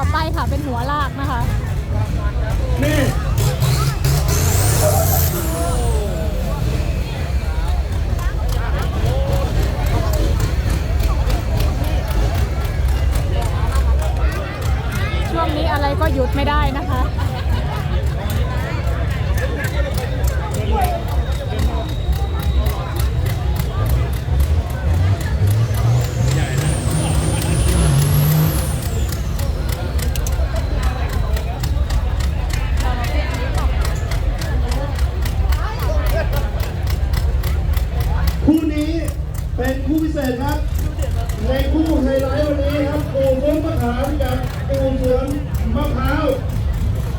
อไปค่ะเป็นหัวลากนะคะ นี่ช่วงนี้อะไรก็หยุดไม่ได้นะคะ คู่นี้เป็นคู่พิเศษครับ ในคู่ไฮไลท์วันนี้ครับปูสวนมะขามกับปูสวนมะพร้าว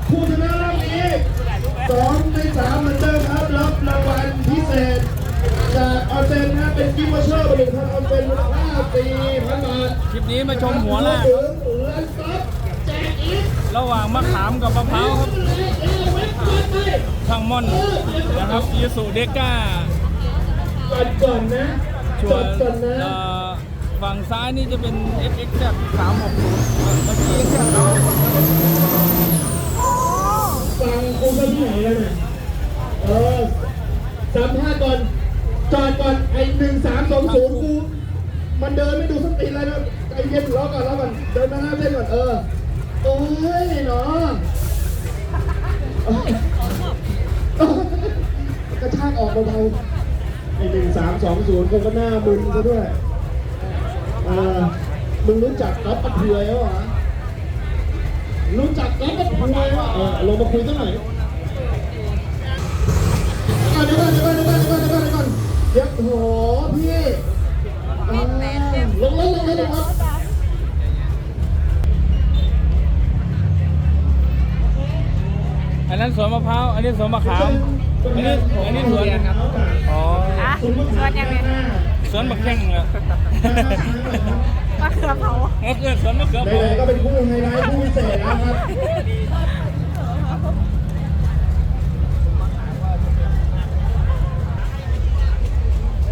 ผู้ชนะรอบนี้สองในสามเหมือนเดิมครับรับรางวัลพิเศษ จากออเซนนะเป็นกิฟต์วอเชอร์บริษัทออเซนมูลค่าสี่พันบาทคลิปนี้มาชมหัวลากรวมถึงร้านซับแจกอีกระหว่างมะขามกับมะพร้าวครับช่างม่อนนะครับยูสุเดก้า ก่อนก่อนนะชจวนดก่อนนะเอ่อฝั่งซ้ายนี่จะเป็น FX 360เมื่อกี้ฟังกูไปที่ไหนแล้วเนี่ยเออสัมภาษณ์ก่อน จอดก่อนไอ้หนึ่งสามสองศูนย์กูมันเดินไม่ดูสติเลยนะใจเย็นรอก่อนรอก่อนเดินมาหน้าเส้นก่อนเออโอ้ยเนาะเอ้ยกระชากออกเบาๆไอ้ หนึ่งสามสองศูนย์ก็หน้ามึนซะด้วยเออมึงรู้จักก๊อฟปะเทือยแล้วเหรอรู้จักก๊อฟปะเทือยเหรอเออลงมาคุยสักหน่อยอะเดี๋ยวก่อนเดี๋ยวก่อนเดี๋ยวก่อนเดี๋ยวก่อนเดี๋ยวก่อนเดี๋ยวก่อนเดี๋ยวโอ้โหพี่อ่าลงเลยลงเลยลงเลยอันนั้นสวนมะพร้าว อันนี้สวนมะขาม อันนี้อันนี้สวนอ๋ออะ สวนยังไงสวนมะเข่งอะมะเขือเผาเออสวนมะเขือไหเผานๆก็เป็นคู่ไฮไลท์คู่พิเศษนะครับ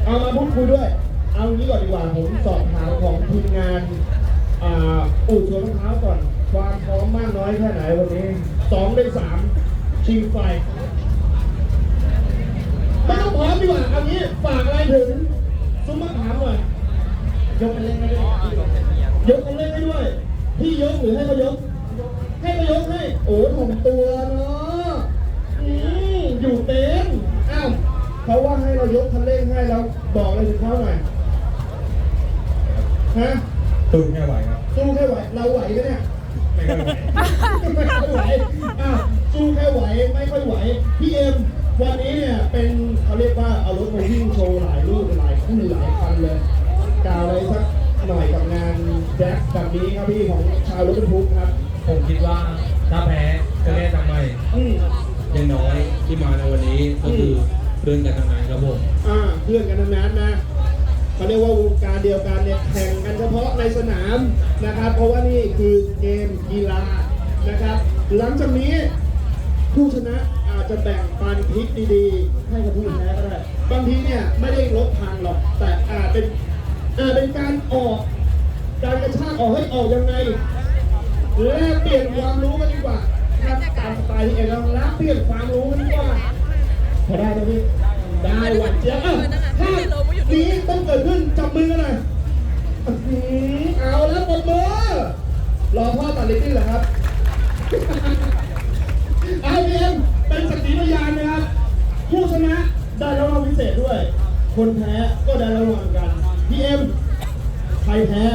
เอามาพูดคุยด้วย เอางี้ก่อนดีกว่าผมสอบถามของทีมงานอ่าอู่สวนมะพร้าวก่อน ความพร้อมมากน้อยแค่ไหนวันนี้สองในสามชิงไฟ ไม่ต้องพร้อมดีกว่าเอางี้ฝากอะไรถึงซุ้มมะขามหน่อยยกกันเล่นให้ด้วยยกกันเล่นให้ด้วยพี่ยกหรือให้เขายก ให้เขายกให้โอ้ถ่อมตัวเนาะอืมอยู่เต็มอ้าวเขาว่าให้เรายกคันเร่งให้เราบอกอะไรถึงเขาหน่อยฮะตู้แค่ไหวครับสู้แค่ไหวเราไหวกันเนี่ยไม่ค่อยไหวไม่ค่อยไหวอะ เป็นเขาเรียกว่าเอารถมาวิ่งโชว์หลายรูปหลายคู่หลายคันเลยกล่าวอะไรสักหน่อยกับงานแจ็คแบบนี้ครับพี่ของชาวรถบรรทุกครับ ผมคิดว่าถ้าแพ้จะแก้ทำไมอืมยังน้อยที่มาในวันนี้ก็คือเพื่อนกันทำงานครับผมอ่าเพื่อนกันทั้งนั้นนะเขาเรียกว่าวงการเดียวกันเนี่ยแข่งกันเฉพาะในสนามนะครับ เพราะว่านี่คือเกมกีฬานะครับ หลังจากนี้ผู้ชนะอา จะแบ่งปันทริคดีๆ ให้กับผู้แพ้ก็ได้ บางทีเนี่ยไม่ได้ลดทางหรอก แต่อาจเป็นอาจเป็นการออก การกระชากออกให้ออกยังไงแลกเปลี่ยนความรู้กันดีกว่าครับตามสไตล์ที่เองล้วแลกเปลี่ยนความรู้กันดีกว่าพอได้ไหมพี่ได้หวัดเจี๊ยบอะภาพนี้ต้องเกิดขึ้นจับมือกันหน่อยอือเอาแล้วปรบมือรอพ่อตัดลิ้นเหรอครับไอพีเอ็ม เป็นสักขีพยานนะครับ ผู้ชนะได้รางวัลพิเศษด้วย คนแพ้ก็ได้รางวัลกันพีเอ็มใครแพ้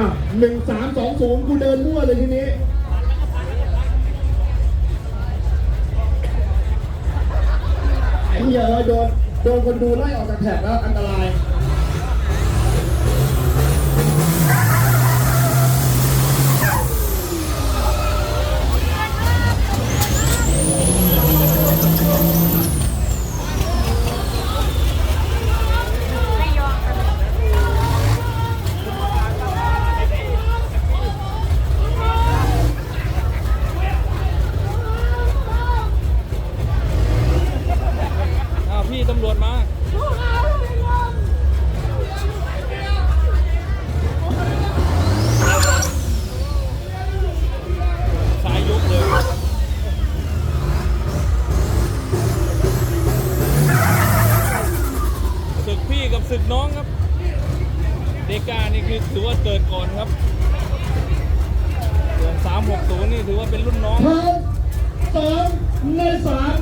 อะหนึ่งสามสองศูนย์กูเดินมั่วเลยทีนี้ ไอ้เหี้ยเอะโดนโดนคนดูไล่ออกจากแถบแล้วอันตราย ศึกน้องครับ เดกานี่คือถือว่าเกิดก่อนครับส่วน360 นี่ถือว่าเป็นรุ่นน้องพร้อมสองในสาม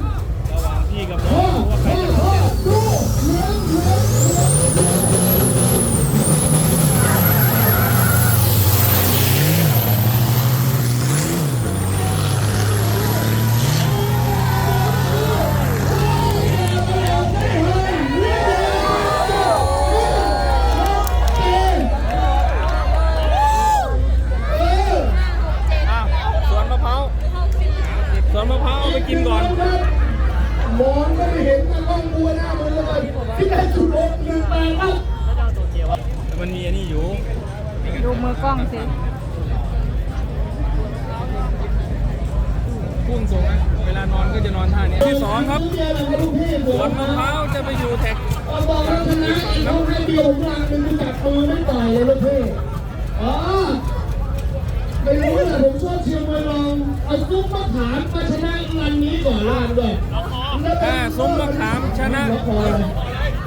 ระหว่างพี่กับน้พ่อองว่าใครพ่อจะ กินก่อนมองก็ไม่เห็นมันต้องบัวหน้ามันเลยที่ได้จุดอกหนึ่งแปดครับแต่มันมีอันนี้อยู่ ดูมือกล้องสิพุ่งสูงนะเวลานอนก็จะนอนท่านี้ที่สองครับสวนมะพร้าวจะไปอยู่แท็กบอกแล้วชนะอีกเขาให้เดียวงานเป็นกูจับมือไม่ต่อยเลยลูกพี่อ๋อ ไม่รู้แหละผมชอบเชียร์มวยรองเอาซุปมะขามมาชนะรันนี้ก่อนล่างด้วยอ่าซุ้มมะขามชนะ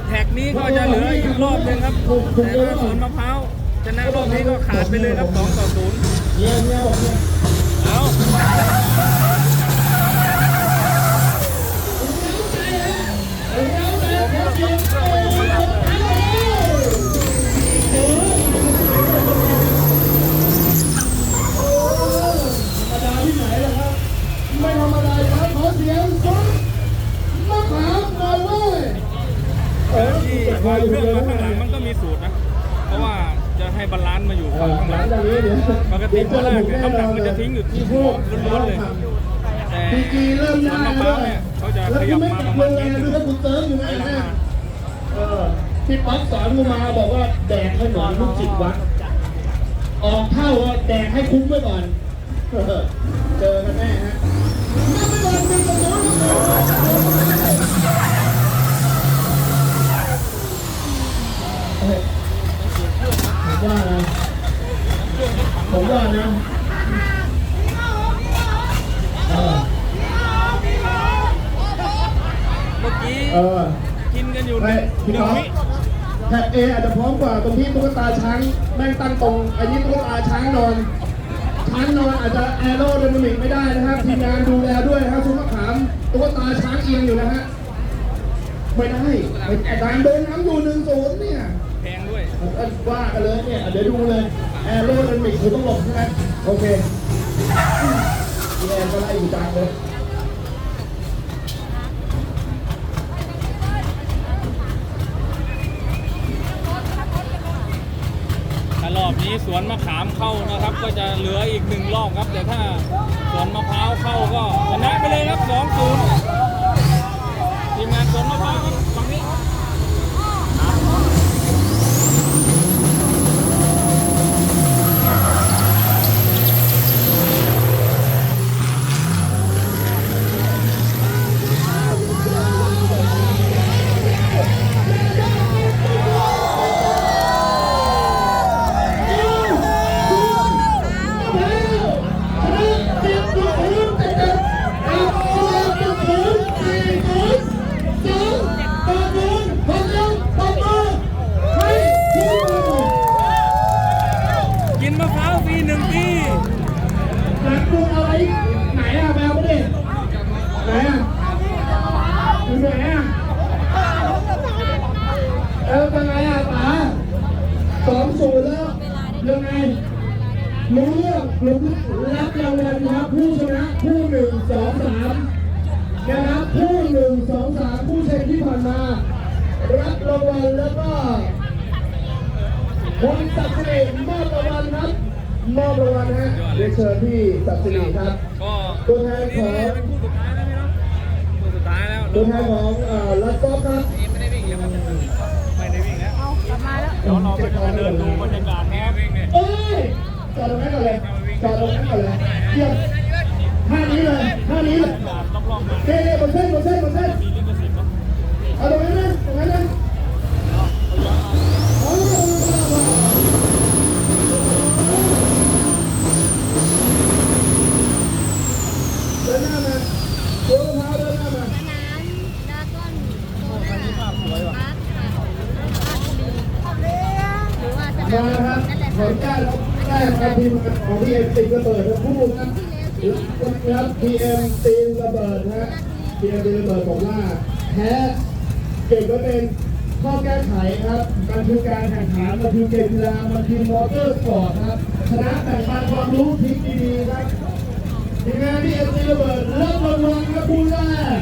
แท็กนี้ก็จะเหลืออีกรอบหนึ่งครับแต่ถ้าสวนมะพร้าวชนะรอบนี้ก็ขาดไปเลยครับ2ต่อ0เนี่ยเนี่ยบอกเนี่ย เอา ธรรมดาที่ไหนล่ะครับ ไม่ธรรมดาครับขอเสียงซุปมะขามหน่อยเว้ยเออ ที่ เก็บไว้วางเครื่องมานข้างหลังมันก็มีสูตรนะ เพราะว่าจะให้บาลานซ์มาอยู่ฝั่งข้างหลังปกติเมื่อแรกเนี่ยน้ำหนักมันจะทิ้งอยู่ที่หัวล้วนๆเลยแต่พีจีเริ่มสวนได้มะพแล้ร้าวเนี่ยเขาจะแล้วขยับไม่มาติปดระมาณนี้ดูถ้ากูเติมอยู่ไปไอ้แล้วแม่มาเออที่ป๊อปสอนกูมาบอกว่าแดกให้หนอนลูกจิตวัดออกเท่าว่าแดกให้คุ้มไว้ก่อนเจอกันแน่ฮะ ว่านะผมว่านะเออเมื่อกี้เออกินกันอยู่หไม่นึ่งพี่หนึ่น้งองวิแท็บเออาจจะพร้อมกว่าตรงที่ตุ๊กตาช้างแม่งตั้งตรง อันนี้ตุ๊กตาช้างนอน ช้างนอนอาจจะแอโรไดนามิกไม่ได้นะครับทีมงานดูแลด้วยนะครับชุดมะขามตุ๊กตาช้างเอียงอยู่นะฮะไม่ได้อาจารย์เดินน้ำอยู่หนึ่งศูนย์เนี่ย แพงด้วยก็ว่ากันเลยเนี่ย เดี๋ยวดูเลย แอโรไดนามิกคือต้องหลบใช่ไหมโอเคแอนก็ไล่อยู่กลางเลยถ้ารอบนี้สวนมะขามเข้านะครับ ก็จะเหลืออีกหนึ่งรอบครับ แต่ถ้าสวนมะพร้าวเข้าก็ชนะไปเลยครับ2 0ทีมงานสวนมะพร้าวครับ เรื่องรู้รับรางวัลครับผู้ชนะผู้หนึ่งสองสามนะครับผู้หนึ่งสองสามผู้ชนะที่ผ่านมา รับรางวัลแล้วก็คุณศักดิ์สิริมอบรางวัลครับมอบรางวัลฮะเรียนเชิญพี่ศักดิ์สิริครับก็ตัวแทนของนี่เป็นคู่สุดท้ายแล้วพี่น้องคู่สุดท้ายแล้วตัวแทนของเอ่อรัตก๊อฟครับไม่ได้วิ่งแล้วครับไม่ได้วิ่งแล้วเอากลับมาแล้วเดี๋ยวเราไปเดินดูบรรยากาศนะครับวิ่งเนี่ยเอ้ยจอดตรงนั้นก่อนเลย จอดลงข้างเลยเทียบท่านี้เลยท่านี้เลยเน่เน่บนเส้นบนเส้นบนเส้นเอาตรงนั้นนะตรงนั้นนะ ของพีเอ็มตีระเบิดทั้งคู่ครับครับพีเอ็มตีระเบิดฮะพีเอ็มตีระเบิดบอกว่าแพ้เก็บไว้เป็นข้อแก้ไขครับมันคือการแข่งขันมันคือเกมกีฬามันคือมอเตอร์สปอร์ตครับชนะแต่งปันความรู้ทิศดีๆครับทีมงานพีเอ็มตีระเบิดเริ่มรางวัลครับคู่แรก